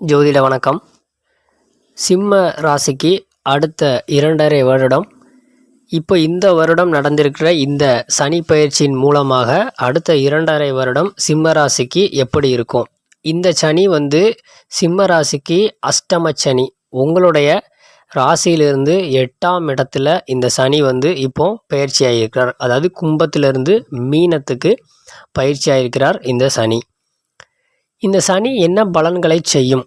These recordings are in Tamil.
ஜோதிட வணக்கம். சிம்ம ராசிக்கு அடுத்த இரண்டரை வருடம். இப்போ இந்த வருடம் நடந்திருக்கிற இந்த சனி பயிற்சியின் மூலமாக அடுத்த இரண்டரை வருடம் சிம்ம ராசிக்கு எப்படி இருக்கும்? இந்த சனி வந்து சிம்ம ராசிக்கு அஷ்டம சனி. உங்களுடைய ராசியிலிருந்து எட்டாம் இடத்துல இந்த சனி வந்து இப்போ பயிற்சி ஆகியிருக்கிறார் அதாவது கும்பத்திலிருந்து மீனத்துக்கு பயிற்சி ஆகியிருக்கிறார் இந்த சனி. இந்த சனி என்ன பலன்களை செய்யும்?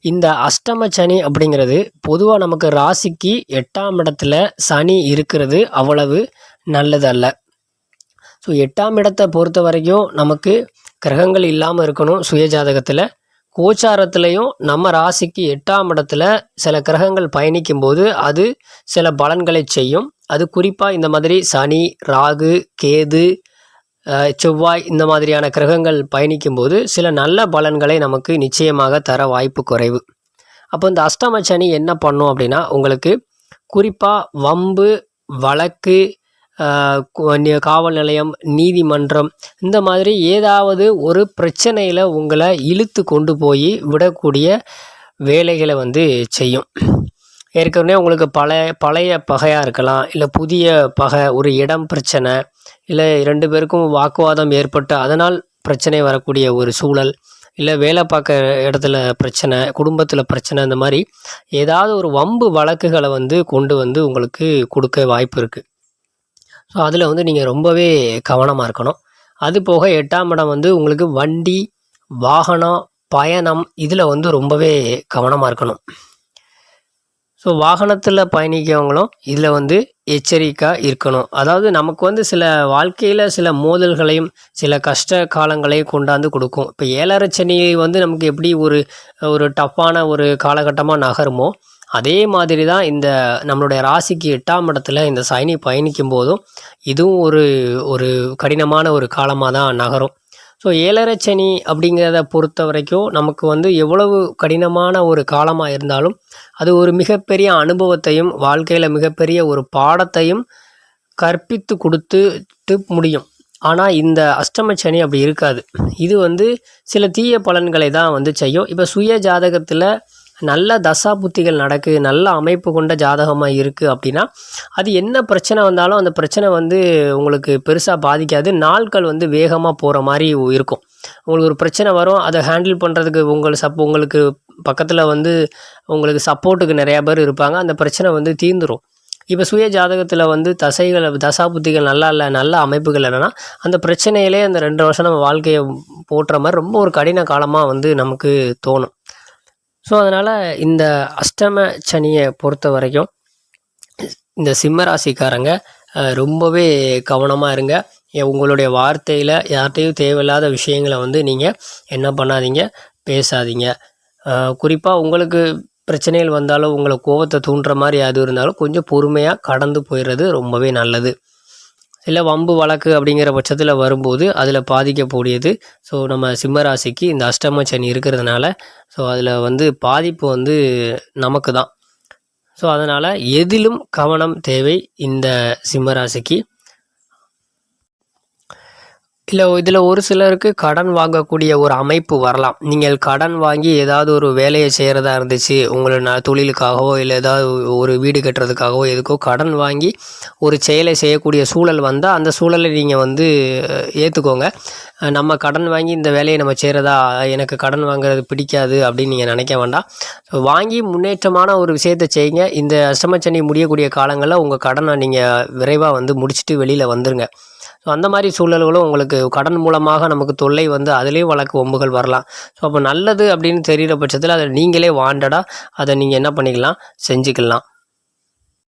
இந்த அஷ்டம சனி அப்படிங்கிறது பொதுவாக நமக்கு ராசிக்கு எட்டாம் இடத்துல சனி இருக்கிறது அவ்வளவு நல்லதல்ல. ஸோ எட்டாம் இடத்தை பொறுத்த வரைக்கும் நமக்கு கிரகங்கள் இல்லாமல் இருக்கணும் சுயஜாதகத்தில் கோச்சாரத்துலேயும் நம்ம ராசிக்கு எட்டாம் இடத்துல சில கிரகங்கள் பயணிக்கும்போது அது சில பலன்களை செய்யும். அது குறிப்பாக இந்த மாதிரி சனி ராகு கேது செவ்வாய் இந்த மாதிரியான கிரகங்கள் பயணிக்கும்போது சில நல்ல பலன்களை நமக்கு நிச்சயமாக தர வாய்ப்பு குறைவு. அப்போ இந்த அஷ்டம சனி என்ன பண்ணும் அப்படின்னா உங்களுக்கு குறிப்பாக வம்பு வழக்கு காவல் நிலையம் நீதிமன்றம் இந்த மாதிரி ஏதாவது ஒரு பிரச்சனையில் உங்களை இழுத்து கொண்டு போய் விடக்கூடிய வேலைகளை வந்து செய்யும். ஏற்கனவே உங்களுக்கு பழைய பழைய பகையாக இருக்கலாம் இல்லை புதிய பகை ஒரு இடம் பிரச்சனை இல்லை ரெண்டு பேருக்கும் வாக்குவாதம் ஏற்பட்டு அதனால் பிரச்சனை வரக்கூடிய ஒரு சூழல் இல்லை வேலை பார்க்குற இடத்துல பிரச்சனை குடும்பத்தில் பிரச்சனை இந்த மாதிரி ஏதாவது ஒரு வம்பு வழக்குகளை வந்து கொண்டு வந்து உங்களுக்கு கொடுக்க வாய்ப்பு இருக்குது ஸோ அதில் வந்து நீங்கள் ரொம்பவே கவனமாக இருக்கணும். அது போக எட்டாம் இடம் வந்து உங்களுக்கு வண்டி வாகனம் பயணம் இதில் வந்து ரொம்பவே கவனமாக இருக்கணும். ஸோ வாகனத்தில் பயணிக்கிறவங்களும் இதில் வந்து எச்சரிக்கையாக இருக்கணும். அதாவது நமக்கு வந்து சில வாழ்க்கையில் சில மோதல்களையும் சில கஷ்ட காலங்களையும் கொண்டாந்து கொடுக்கும். இப்போ ஏழரை சென்னையை வந்து நமக்கு எப்படி ஒரு ஒரு டஃப்பான ஒரு காலகட்டமாக நகருமோ அதே மாதிரி தான் இந்த நம்மளுடைய ராசிக்கு எட்டாம் இடத்துல இந்த சைனி பயணிக்கும் போதும் இதுவும் ஒரு ஒரு கடினமான ஒரு காலமாக தான் நகரும். ஸோ ஏழரை சனி அப்படிங்கிறத பொறுத்த வரைக்கும் நமக்கு வந்து எவ்வளவு கடினமான ஒரு காலமாக இருந்தாலும் அது ஒரு மிகப்பெரிய அனுபவத்தையும் வாழ்க்கையில் மிகப்பெரிய ஒரு பாடத்தையும் கற்பித்து கொடுத்துட்டு முடியும். ஆனால் இந்த அஷ்டம சனி அப்படி இருக்காது. இது வந்து சில தீய பலன்களை தான் வந்து செய்யும். இப்போ சுய ஜாதகத்தில் நல்ல தசா புத்திகள் நடக்கு நல்ல அமைப்பு கொண்ட ஜாதகமாக இருக்குது அப்படின்னா அது என்ன பிரச்சனை வந்தாலும் அந்த பிரச்சனை வந்து உங்களுக்கு பெருசாக பாதிக்காது. நாட்கள் வந்து வேகமாக போகிற மாதிரி இருக்கும். உங்களுக்கு ஒரு பிரச்சனை வரும் அதை ஹேண்டில் பண்ணுறதுக்கு உங்கள் சப் உங்களுக்கு பக்கத்தில் வந்து உங்களுக்கு சப்போர்ட்டுக்கு நிறையா பேர் இருப்பாங்க. அந்த பிரச்சனை வந்து தீர்ந்துரும். இப்போ சுய ஜாதகத்தில் வந்து தசைகள் தசா புத்திகள் நல்லா இல்லை நல்ல அமைப்புகள் இல்லைன்னா அந்த பிரச்சனையிலே அந்த ரெண்டு வருஷம் நம்ம வாழ்க்கையை போட்டுற மாதிரி ரொம்ப ஒரு கடின காலமாக வந்து நமக்கு தோணும். ஸோ அதனால் இந்த அஷ்டம சனியை பொறுத்த வரைக்கும் இந்த சிம்ம ராசிக்காரங்க ரொம்பவே கவனமாக இருங்க. உங்களுடைய வார்த்தையில் யார்கிட்டையும் தேவையில்லாத விஷயங்களை வந்து நீங்கள் என்ன பண்ணாதீங்க பேசாதீங்க. குறிப்பாக உங்களுக்கு பிரச்சனைகள் வந்தாலும் உங்களை கோவத்தை தூண்டுற மாதிரி அது இருந்தாலும் கொஞ்சம் பொறுமையாக கடந்து போயிடுறது ரொம்பவே நல்லது. இல்லை வம்பு வழக்கு அப்படிங்கிற பட்சத்தில் வரும்போது அதில் பாதிக்கக்கூடியது. ஸோ நம்ம சிம்மராசிக்கு இந்த அஷ்டம சனி இருக்கிறதுனால ஸோ அதில் வந்து பாதிப்பு வந்து நமக்கு தான் ஸோ அதனால் எதிலும் கவனம் தேவை இந்த சிம்மராசிக்கு. இல்லை இதில் ஒரு சிலருக்கு கடன் வாங்கக்கூடிய ஒரு அமைப்பு வரலாம். நீங்கள் கடன் வாங்கி ஏதாவது ஒரு வேலையை செய்கிறதா இருந்துச்சு உங்களை நான் தொழிலுக்காகவோ இல்லை ஏதாவது ஒரு வீடு கட்டுறதுக்காகவோ எதுக்கோ கடன் வாங்கி ஒரு செயலை செய்யக்கூடிய சூழல் வந்தால் அந்த சூழலை நீங்கள் வந்து ஏற்றுக்கோங்க நம்ம கடன் வாங்கி இந்த வேலையை நம்ம செய்கிறதா எனக்கு கடன் வாங்குறது பிடிக்காது அப்படின்னு நீங்கள் நினைக்க வேண்டாம். வாங்கி முன்னேற்றமான ஒரு விஷயத்தை செய்யுங்க. இந்த அஷ்டமச்சனி முடியக்கூடிய காலங்களில் உங்கள் கடனை நீங்கள் விரைவாக வந்து முடிச்சுட்டு வெளியில் வந்துருங்க. ஸோ அந்த மாதிரி சூழல்களும் உங்களுக்கு கடன் மூலமாக நமக்கு தொல்லை வந்து அதுலேயும் வழக்கு ஒம்புகள் வரலாம். ஸோ அப்போ நல்லது அப்படின்னு தெரிகிற பட்சத்தில் அதை நீங்களே வாண்டடாக அதை நீங்கள் என்ன பண்ணிக்கலாம் செஞ்சுக்கலாம்.